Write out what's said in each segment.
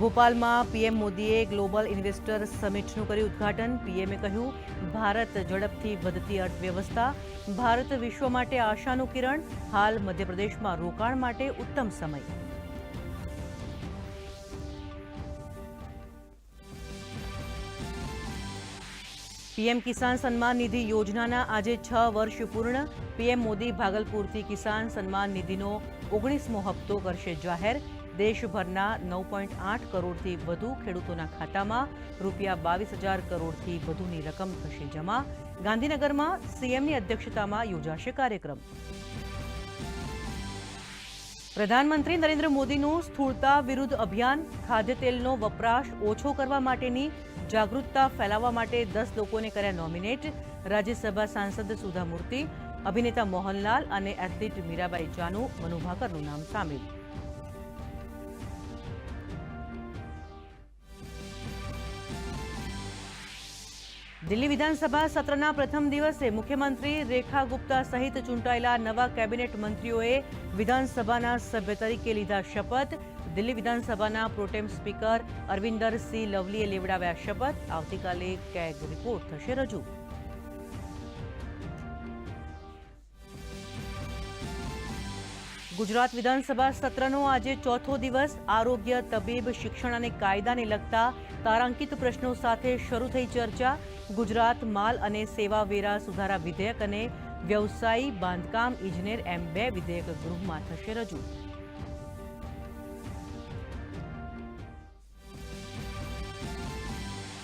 ભોપાલમાં PM મોદીએ global investor સમિટનું કર્યું ઉદ્ઘાટન. પીએમએ કહ્યું, ભારત ઝડપથી વધતી અર્થવ્યવસ્થા, ભારત વિશ્વ માટે આશાનું કિરણ, હાલ મધ્યપ્રદેશમાં રોકાણ માટે ઉત્તમ સમય. પીએમ કિસાન સન્માન નિધિ યોજનાના આજે છ વર્ષ પૂર્ણ. પીએમ મોદી ભાગલપુરથી કિસાન સન્માન નિધિનો ઓગણીસમો હપ્તો કરશે જાહેર. દેશભરના નવ પોઈન્ટ આઠ કરોડથી વધુ ખેડૂતોના ખાતામાં રૂપિયા બાવીસ હજાર કરોડથી વધુની રકમ થશે, જમા ગાંધીનગરમાં સીએમની અધ્યક્ષતામાં યોજાશે કાર્યક્રમ. પ્રધાનમંત્રી નરેન્દ્ર મોદીનું સ્થૂળતા વિરુદ્ધ અભિયાન, ખાદ્ય તેલનો વપરાશ ઓછો કરવા માટેની જાગૃતતા ફેલાવવા માટે દસ લોકોને કર્યા નોમિનેટ, રાજ્યસભા સાંસદ સુધા મૂર્તિ અભિનેતા મોહનલાલ અને એથ્લીટ મીરાબાઈ જાનુ, મનુભાકરનું નામ સામેલ. દિલ્હી વિધાનસભા સત્રના પ્રથમ દિવસે મુખ્યમંત્રી રેખા ગુપ્તા સહિત ચૂંટાયેલા નવા કેબિનેટ મંત્રીઓએ વિધાનસભાના સભ્ય તરીકે લીધા શપથ. દિલ્હી વિધાનસભાના પ્રોટેમ સ્પીકર અરવિંદર સિંહ લવલીએ લેવડાવ્યા શપથ. આવતીકાલે કેગ રિપોર્ટ થશે રજૂ. ગુજરાત વિધાનસભા સત્રનો આજે ચોથો દિવસ. આરોગ્ય, તબીબ, શિક્ષણ અને કાયદાને લગતા તારાંકિત પ્રશ્નો સાથે શરૂ થઈ ચર્ચા. ગુજરાત માલ અને સેવા વેરા સુધારા વિધેયક અને વ્યવસાયી બાંધકામ ઇજનેર એમ બે વિધેયક ગૃહમાં થશે રજૂ.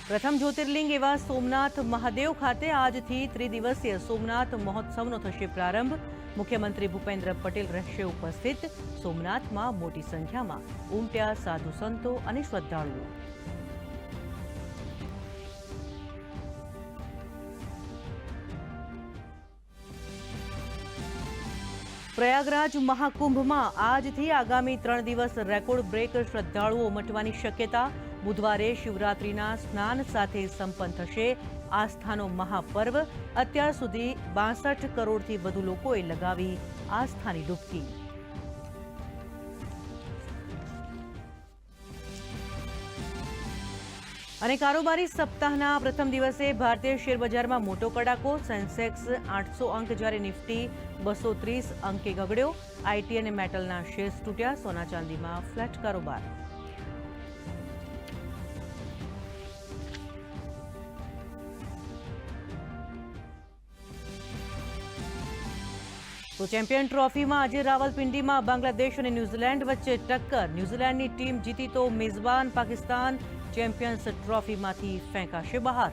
પ્રથમ જ્યોતિર્લિંગ એવા સોમનાથ મહાદેવ ખાતે આજથી ત્રિદિવસીય સોમનાથ મહોત્સવનો થશે પ્રારંભ. મુખ્યમંત્રી ભૂપેન્દ્ર પટેલ રહેશે ઉપસ્થિત. સોમનાથમાં મોટી સંખ્યામાં ઉમટ્યા સાધુ સંતો અને શ્રદ્ધાળુઓ. પ્રયાગરાજ મહાકુંભમાં આજથી આગામી ત્રણ દિવસ રેકોર્ડ બ્રેક શ્રદ્ધાળુઓ ઉમટવાની શક્યતા. બુધવારે શિવરાત્રીના સ્નાન સાથે સંપન્ન થશે. આસ્થાનો મહાપર્વ. અત્યાર સુધી બાસઠ કરોડથી વધુ લોકોએ લગાવી આસ્થાની ડૂબકી. અને કારોબારી સપ્તાહના પ્રથમ દિવસે ભારતીય શેરબજારમાં મોટો કડાકો, સેન્સેક્સ આઠસો અંક જ્યારે નિફ્ટી બસો ત્રીસ અંકે ગગડ્યો આઈટી અને મેટલના શેર્સ તૂટ્યા, સોના ચાંદીમાં ફ્લેટ કારોબાર. તો ચેમ્પિયન ટ્રોફીમાં આજે રાવલપિંડીમાં બાંગ્લાદેશ અને ન્યૂઝીલેન્ડ વચ્ચે ટક્કર. ન્યૂઝીલેન્ડની ટીમ જીતી તો મેઝબાન પાકિસ્તાન ચેમ્પિયન્સ ટ્રોફીમાંથી ફેંકાશે બહાર.